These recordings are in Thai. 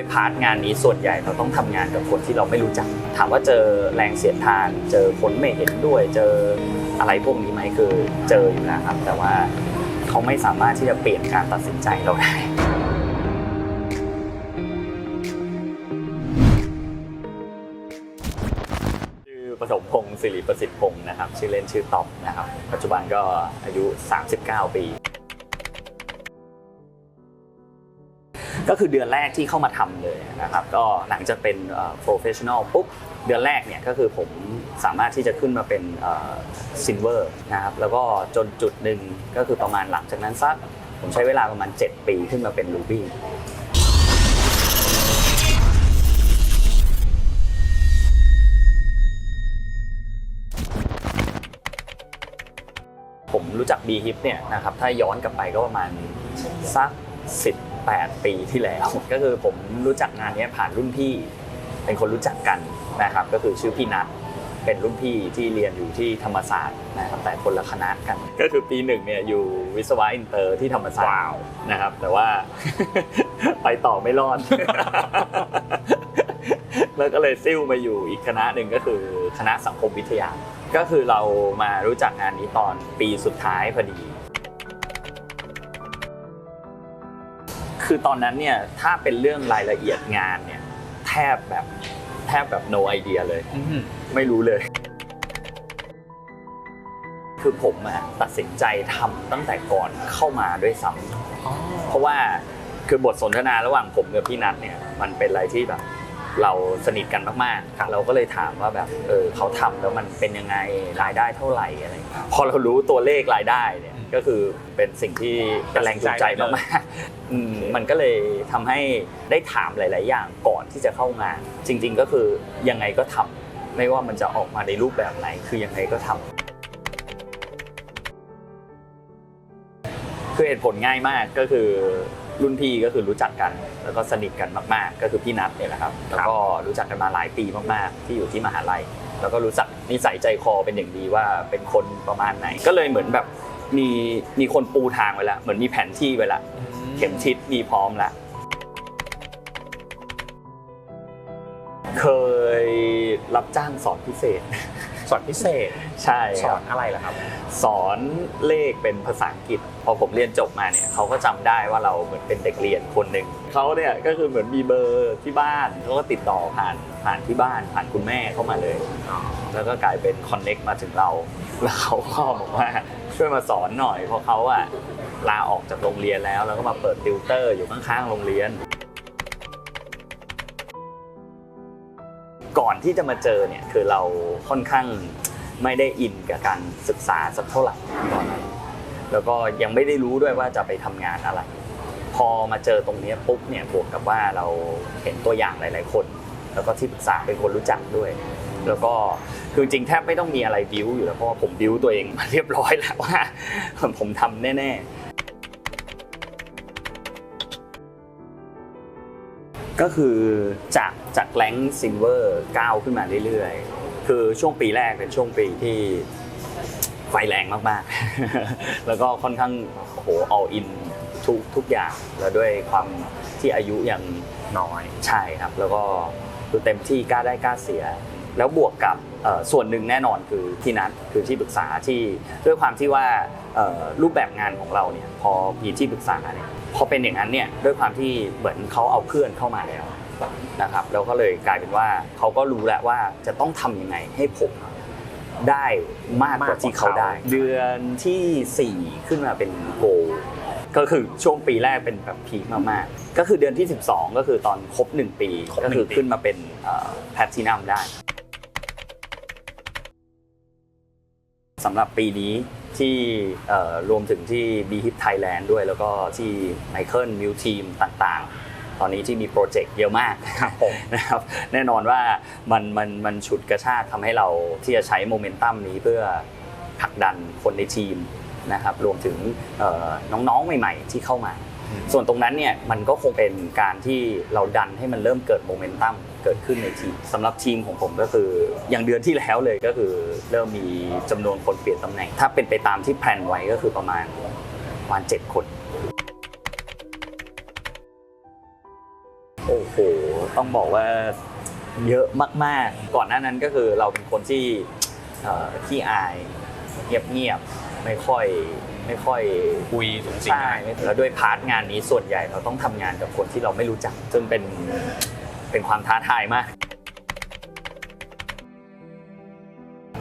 ด้วยพาร์ทงานนี้ส่วนใหญ่เราต้องทำงานกับคนที่เราไม่รู้จัก ถามว่าเจอแรงเสียดทาน เจอคนไม่เห็นด้วย เจออะไรพวกนี้ไหมคือเจออยู่แล้วครับ แต่ว่าเขาไม่สามารถที่จะเปลี่ยนการตัดสินใจเราได้ชื่อปฐมพงศ์สิริประสิทธิ์พงศ์นะครับ ชื่อเล่นชื่อต๊อบนะครับ ปัจจุบันก็อายุ 39 ปี ก็คือเดือนแรกที่เข้ามาทำเลยนะครับก็หลังจากเป็น professional ปุ๊บเดือนแรกเนี่ยก็คือผมสามารถที่จะขึ้นมาเป็นซินเวอร์นะครับแล้วก็จนจุดหนึ่งก็คือประมาณหลังจากนั้นสักผมใช้เวลาประมาณ 7 ปีขึ้นมาเป็นรูบี้ผมรู้จัก B Hip เนี่ยนะครับถ้าย้อนกลับไปก็ประมาณสัก 18ปีที่แล้ว ก็คือผมรู้จักงานเนี้ยผ่านรุ่นพี่ เป็นคนรู้จักกันนะครับ ก็คือชื่อพี่นัทเป็นรุ่นพี่ที่เรียนอยู่ที่ธรรมศาสตร์นะครับแต่คนละคณะกัน ก็คือปีหนึ่งเนี่ยอยู่วิศวะอินเตอร์ที่ธรรมศาสตร์นะครับแต่ว่าไปต่อไม่รอด แล้วก็เลยซิ่วมาอยู่อีกคณะหนึ่งก็คือคณะสังคมวิทยา ก็คือเรามารู้จักงานนี้ตอนปีสุดท้ายพอดี คือตอนนั้นเนี่ยถ้าเป็นเรื่องรายละเอียดงานเนี่ยแทบแบบแทบแบบ no idea เลย ไม่รู้เลย คือผมอะตัดสินใจทำตั้งแต่ก่อนเข้ามาด้วยซ้ำเพราะว่าคือบทสนทนาระหว่างผมกับพี่นัทเนี่ยมันเป็นอะไรที่แบบเราสนิทกันมากๆ เราก็เลยถามว่าแบบเออเขาทำแล้วมันเป็นยังไงรายได้เท่าไหร่อะไรอย่างเงี้ยพอเรารู้ตัวเลขรายได้เนี่ย ก็คือเป็นสิ่งที่เป็นแรงจูงใจมากๆอืมมันก็เลยทำให้ได้ถามหลาย ๆ อย่างก่อนที่จะเข้างาน จริง ๆ ก็คือยังไงก็ทำไม่ว่ามันจะออกมาในรูปแบบไหน คือยังไงก็ทำคือเหตุผลง่ายมากก็คือรุ่นพี่ก็คือรู้จักกัน แล้วก็สนิทกันมากๆ ก็คือพี่นัทเนี่ยแหละครับ แล้วก็รู้จักกันมาหลายปีมากๆ ที่อยู่ที่มหาลัย แล้วก็รู้จักนิสัยใจคอเป็นอย่างดีว่าเป็นคนประมาณไหน ก็เลยเหมือนแบบ มีมีคนปูทางไว้แล้วเหมือนมีแผนที่ไว้แล้วเข็มทิศมีพร้อมแล้วเคยรับจ้างสอนพิเศษ สอนพิเศษใช่สคอรับนอะไรล่ะครับ สอนเลขเป็นภาษาอังกฤษ พอผมเรียนจบมาเนี่ยเขาก็จำได้ว่าเราเหมือนเป็นเด็กเรียนคนหนึ่งเขาเนี่ยก็คือเหมือนมีเบอร์ที่บ้านเขาก็ติดต่อผ่านผ่านที่บ้านผ่านคุณแม่เข้ามาเลย แล้วก็กลายเป็นคอนเน็กมาถึงเรา แล้วเขาก็บอกว่าช่วยมาสอนหน่อยเพราะเขาอะลาออกจากโรงเรียนแล้วแล้วก็มาเปิดติวเตอร์อยู่ข้างๆโรงเรียน ก่อนที่จะมาเจอเนี่ยคือเราค่อนข้างไม่ได้อินกับการศึกษาสักเท่าไหร่ตอนนั้นแล้วก็ยังไม่ได้รู้ด้วยว่าจะไปทำงานอะไร พอมาเจอตรงนี้ปุ๊บเนี่ยบวกกับว่าเราเห็นตัวอย่างหลาย ๆ คน แล้วก็ที่ปรึกษาเป็นคนรู้จักด้วย แล้วก็คือจริงแทบไม่ต้องมีอะไรบิวอยู่แล้วเพราะว่าผมบิวตัวเองมาเรียบร้อยแล้วว่าผมทำแน่ ๆ ก็คือจากจากแรงซิลเวอร์ก้าวขึ้นมาเรื่อยๆ คือช่วงปีแรกเป็นช่วงปีที่ไฟแรงมากๆ แล้วก็ค่อนข้างโอ้โห all in ทุกทุกอย่าง แล้วด้วยความที่อายุยังน้อยใช่ครับ แล้วก็คือเต็มที่กล้าได้กล้าเสีย แล้วบวกกับส่วนหนึ่งแน่นอนคือที่นัดคือที่ปรึกษาที่ด้วยความที่ว่ารูปแบบงานของเราเนี่ยพอมีที่ปรึกษาเนี่ย พอเป็นอย่างนั้นเนี่ยด้วยความที่เหมือนเขาเอาเพื่อนเข้ามาแล้วนะครับแล้วก็เลยกลายเป็นว่าเขาก็รู้แล้วว่าจะต้องทำยังไงให้ผมได้มากกว่าที่เขาได้ เดือนทีสี่4 ขึ้นมาเป็นโกลก็คือช่วงปีแรกเป็นแบบพีคมากๆ ก็คือเดือนที่ 12 ก็คือตอนครบ 1 ปีครบก็หนึ่งคือปีขึ้นมาเป็นแพทตินัมได้ สำหรับปีนี้ที่เอ่อรวมถึงที่ b h i p Thailand ด้วย แล้วก็ที่ไมเคิลมิวทีมต่างๆ ตอนนี้ที่มีโปรเจกต์เยอะมากครับผมนะครับแน่นอนว่ามันมันมันฉุดกระชากทำให้เราที่จะใช้โมเมนตัมนี้เพื่อผลักดันคนในทีมนะครับรวมถึงเอ่อน้องๆ ใหม่ ๆ ที่เข้ามา ส่วนตรงนั้นเนี่ยมันก็คงเป็นการที่เราดันให้มันเริ่มเกิดโมเมนตัม เกิดขึ้นในทีมสำหรับทีมของผมก็คือ อย่างเดือนที่แล้วเลยก็คือเริ่มมีจำนวนคนเปลี่ยนตำแหน่ง ถ้าเป็นไปตามที่แพลนไว้ก็คือประมาณประมาณเจ็ดคน โอ้โห ต้องบอกว่าเยอะมากๆ ก่อนหน้านั้นก็คือเราเป็นคนที่เอ่อขี้อายเงียบๆ ไม่ค่อยไม่ค่อย คุยสูงสิงใช่แล้วด้วยพาร์ทงานนี้ส่วนใหญ่เราต้องทำงานกับคนที่เราไม่รู้จัก ซึ่งเป็น เป็นความท้าทายมาก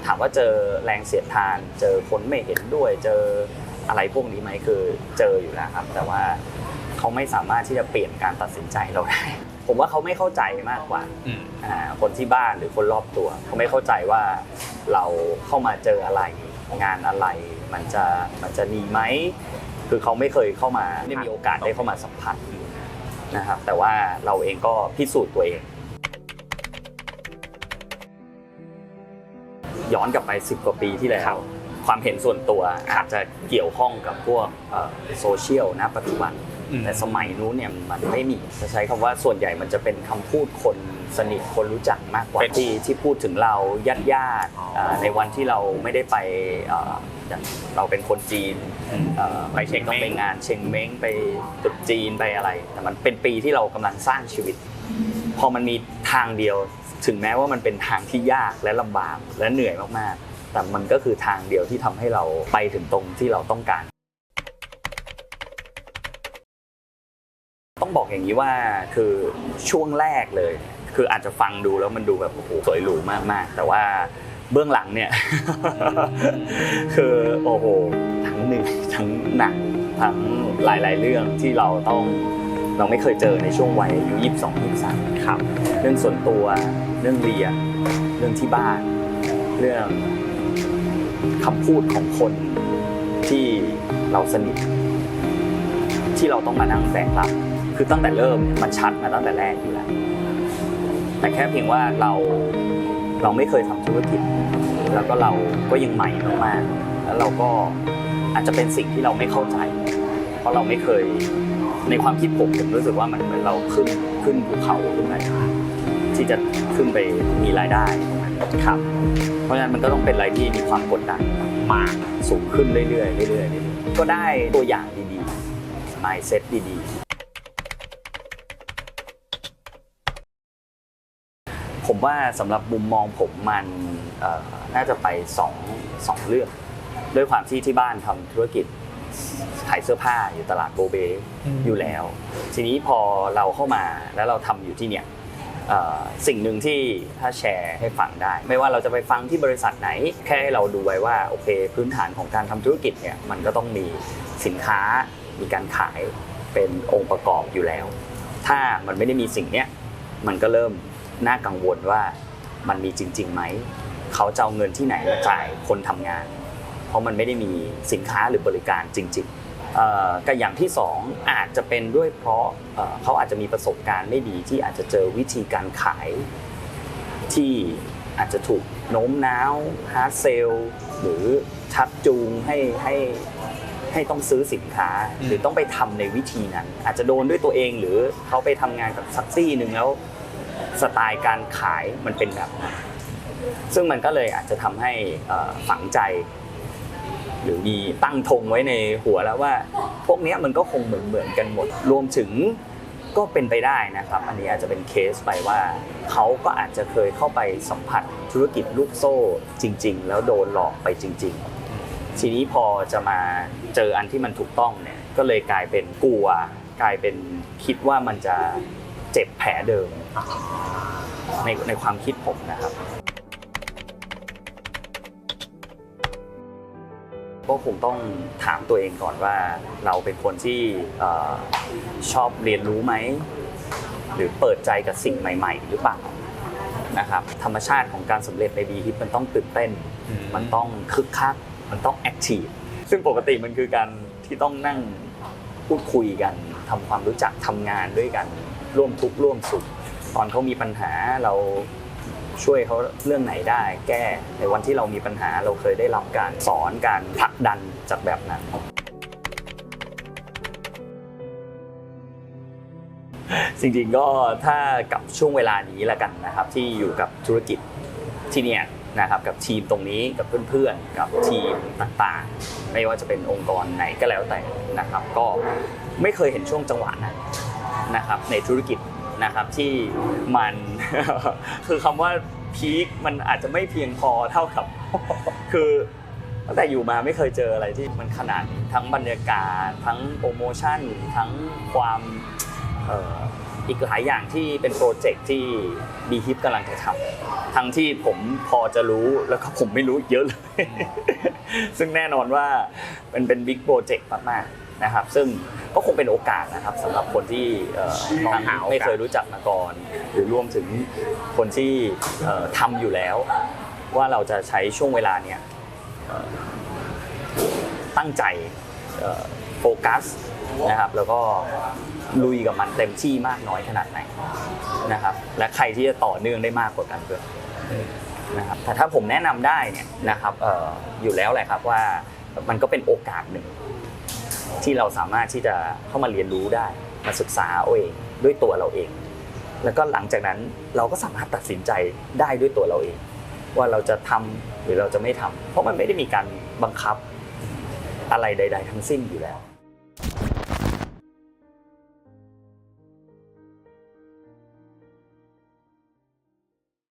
ถามว่าเจอแรงเสียดทาน เจอคนไม่เห็นด้วย เจออะไรพวกนี้ไหมคือเจออยู่แล้วครับ แต่ว่าเขาไม่สามารถที่จะเปลี่ยนการตัดสินใจเราได้ ผมว่าเขาไม่เข้าใจมากกว่าอืมอ่าคนที่บ้านหรือคนรอบตัวเขาไม่เข้าใจว่าเราเข้ามาเจออะไรงานอะไร มันจะมันจะดีไหมคือเขาไม่เคยเข้ามาไม่มีโอกาสได้เข้ามาสัมผัส นะครับแต่ว่าเราเองก็พิสูจน์ตัวเอง ย้อนกลับไป 10 กว่าปีที่แล้ว ความเห็นส่วนตัวอาจจะเกี่ยวข้องกับพวกโซเชียลณปัจจุบันอืม แต่สมัยนู้นเนี่ยมันไม่มีจะใช้คำว่าส่วนใหญ่มันจะเป็นคำพูดคนสนิทคนรู้จักมากกว่าเป็นที่ที่พูดถึงเราญาติญาติๆอ่าในวันที่เราไม่ได้ไปเอ่ออย่างเราเป็นคนจีนเอ่อไปเชงต้องเม้ไปงงานเชงเม้งไปตรุษจีนไปอะไร แต่มันเป็นปีที่เรากำลังสร้างชีวิต พอมันมีทางเดียว ถึงแม้ว่ามันเป็นทางที่ยากและลำบากและเหนื่อยมากๆ แต่มันก็คือทางเดียวที่ทำให้เราไปถึงตรงที่เราต้องการ ต้องบอกอย่างนี้ว่าคือช่วงแรกเลย คืออาจจะฟังดูแล้วมันดูแบบโอ้โหสวยหรูมากๆ แต่ว่าเบื้องหลังเนี่ย คือโอ้โหทั้งเหนื่อยทั้งหนักทั้งหลาย ๆ เรื่องที่เราต้องเราไม่เคยเจอในช่วงวัยอายุยี่สิบสองยี่สิบสามครับ เรื่องส่วนตัวเรื่องเรียนเรื่องที่บ้าน เรื่องคำพูดของคนที่เราสนิท ที่เราต้องมานั่งแบกรับ คือตั้งแต่เริ่มมันชัดมาตั้งแต่แรกอยู่แล้ว แต่แค่เพียงว่าเราเราไม่เคยทำธุรกิจ แล้วก็เราก็ยังใหม่มากๆแล้วเราก็อาจจะเป็นสิ่งที่เราไม่เข้าใจ เพราะเราไม่เคยในความคิดผมผมรู้สึกว่ามันเหมือนเราขึ้นขึ้นภูเขาขึ้นไปที่จะขึ้นไปมีรายได้ตรงนั้นครับ เพราะฉะนั้นมันก็ต้องเป็นอะไรที่มีความกดดันมากสูงขึ้นเรื่อยๆเรื่อยๆก็ได้ตัวอย่างดีๆ mindset ดีๆ ผม ว่าสำหรับมุมมองผมมันเอ่อน่าจะไปสองสองเรื่อง ด้วยความที่ที่บ้านทำธุรกิจขายเสื้อผ้าอยู่ตลาดโบเบอยู่แล้ว ทีนี้พอเราเข้ามาแล้วเราทำอยู่ที่เนี่ยเอ่อสิ่งหนึ่งที่ถ้าแชร์ให้ฟังได้ ไม่ว่าเราจะไปฟังที่บริษัทไหน แค่ให้เราดูไว้ว่าโอเคพื้นฐานของการทำธุรกิจเนี่ยมันก็ต้องมีสินค้ามีการขายเป็นองค์ประกอบอยู่แล้ว ถ้ามันไม่ได้มีสิ่งเนี้ยมันก็เริ่ม น่ากังวลว่ามันมีจริงๆไหมเขาจะเอาเงินที่ไหนมาจ่ายคนทำงาน เพราะมันไม่ได้มีสินค้าหรือบริการจริงๆกับอย่างที่สองอาจจะเป็นด้วยเพราะเขาอาจจะมีประสบการณ์ไม่ดีที่อาจจะเจอวิธีการขายที่อาจจะถูกโน้มน้าวฮาร์ดเซลหรือชักจูงให้ให้ให้ต้องซื้อสินค้าหรือต้องไปทำในวิธีนั้น อาจจะโดนด้วยตัวเองหรือเขาไปทำงานกับซักซี่หนึ่งแล้ว สไตล์การขายมันเป็นแบบนั้นซึ่งมันก็เลยอาจจะทำให้ฝังใจ หรือมีตั้งธงไว้ในหัวแล้วว่า พวกนี้มันก็คงเหมือนเหมือนกันหมด รวมถึงก็เป็นไปได้นะครับ อันนี้อาจจะเป็นเคสไปว่าเขาก็อาจจะเคยเข้าไปสัมผัสธุรกิจลูกโซ่จริง ๆ แล้วโดนหลอกไปจริง ๆ ทีนี้พอจะมาเจออันที่มันถูกต้องเนี่ยก็เลยกลายเป็นกลัว กลายเป็นคิดว่ามันจะ เจ็บแผลเดิมในในความคิดผมนะครับก็คงต้องถามตัวเองก่อนว่าเราเป็นคนที่เอ่อชอบเรียนรู้ไหม หรือเปิดใจกับสิ่งใหม่ ๆ หรือเปล่านะครับธรรมชาติของการสำเร็จในบีฮิปมันต้องตื่นเต้น มันต้องคึกคัก มันต้องแอคทีฟซึ่งปกติมันคือการที่ต้องนั่งพูดคุยกันทำความรู้จักทำงานด้วยกัน ร่วมทุกข์ร่วมสุข ตอนเขามีปัญหาเราช่วยเขาเรื่องไหนได้แก้ในวันที่เรามีปัญหาเราเคยได้รับการสอนการผลักดันจากแบบนั้น จริงๆก็ถ้ากับช่วงเวลานี้ละกันนะครับ ที่อยู่กับธุรกิจที่เนี่ยนะครับกับทีมตรงนี้กับเพื่อนๆกับทีมต่างๆ ไม่ว่าจะเป็นองค์กรไหนก็แล้วแต่นะครับ ก็ไม่เคยเห็นช่วงจังหวะนั้น นะครับในธุรกิจนะครับที่มัน คือคำว่าพีคมันอาจจะไม่เพียงพอเท่ากับ คือตั้งแต่อยู่มาไม่เคยเจออะไรที่มันขนาดนี้ทั้งบรรยากาศ ทั้งโปรโมชั่น ทั้งความอีกหลายอย่างที่เป็นโปรเจกต์ที่บีฮิปกำลังจะทำทั้งที่ผมพอจะรู้แล้วก็ผมไม่รู้อีกเยอะเลย ซึ่งแน่นอนว่าเป็นเป็นบิ๊กโปรเจกต์มากๆ นะครับ ซึ่งก็คงเป็นโอกาสนะครับสำหรับคนที่เอ่อมองทั้งหาโอกาสไม่เคยรู้จักมาก่อน หรือรวมถึงคนที่เอ่อทำอยู่แล้ว ว่าเราจะใช้ช่วงเวลาเนี่ยเอ่อตั้งใจเอ่อโฟกัสนะครับแล้วก็ลุยกับมันเต็มที่มากน้อยขนาดไหนนะครับและใครที่จะต่อเนื่องได้มากกว่ากันด้วยนะครับแต่ถ้าผมแนะนำได้เนี่ยนะครับเอ่ออยู่แล้วแหละครับว่ามันก็เป็นโอกาสหนึ่ง ที่เราสามารถที่จะเข้ามาเรียนรู้ได้ มาศึกษาเอาเองด้วยตัวเราเอง แล้วก็หลังจากนั้นเราก็สามารถตัดสินใจได้ด้วยตัวเราเอง ว่าเราจะทำหรือเราจะไม่ทำเพราะมันไม่ได้มีการบังคับอะไรใด ๆ ทั้งสิ้นอยู่แล้ว